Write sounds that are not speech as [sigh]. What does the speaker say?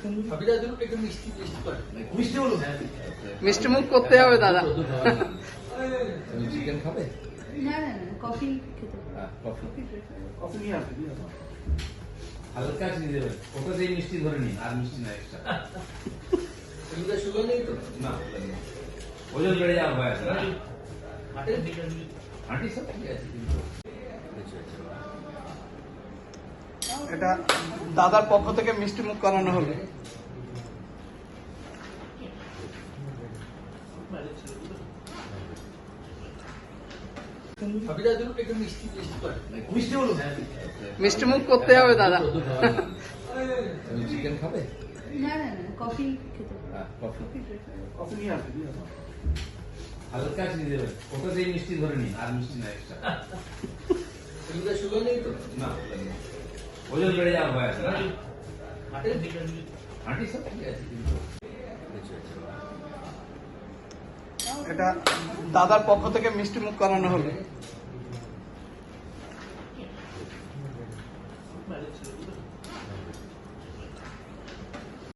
একটু মিষ্টি মিষ্টি মিষ্টি বলুন। মিষ্টি। মুখ করতে হবে দাদা। চিকেন খাবে? না না না কফি খেতে হ্যাঁ কফি কফি নিয়ে আসবে হালকা চিনি দেবেন। ওটা দিয়ে মিষ্টি ধরে নিন আর মিষ্টি না এক্সট্রা এগুলো সুগার নেই তো। না ওজন বেড়ে যাওয়ার ভয় আছে না? হাঁটি সব ঠিক আছে এটা দাদার পক্ষ থেকে মিষ্টি মুখ করানো একটু মিষ্টি মিষ্টি করে মিষ্টি বলুন। মিষ্টি মুখ করতে হবে দাদা। চিকেন খাবে? না না না কফি খেতে হ্যাঁ কফি নিয়ে আসবে। হালকা চিনি দেবেন ওটা দিয়ে মিষ্টি ধরে নিন আর মিষ্টি না এক্সট্রা [laughs] সুগার নেই তো? না ওজন বেড়ে যাওয়ার ভয় আছে না? হাঁটি সব ঠিক আছে কিন্তু এটা দাদার পক্ষ থেকে মিষ্টি মুখ করানো হবে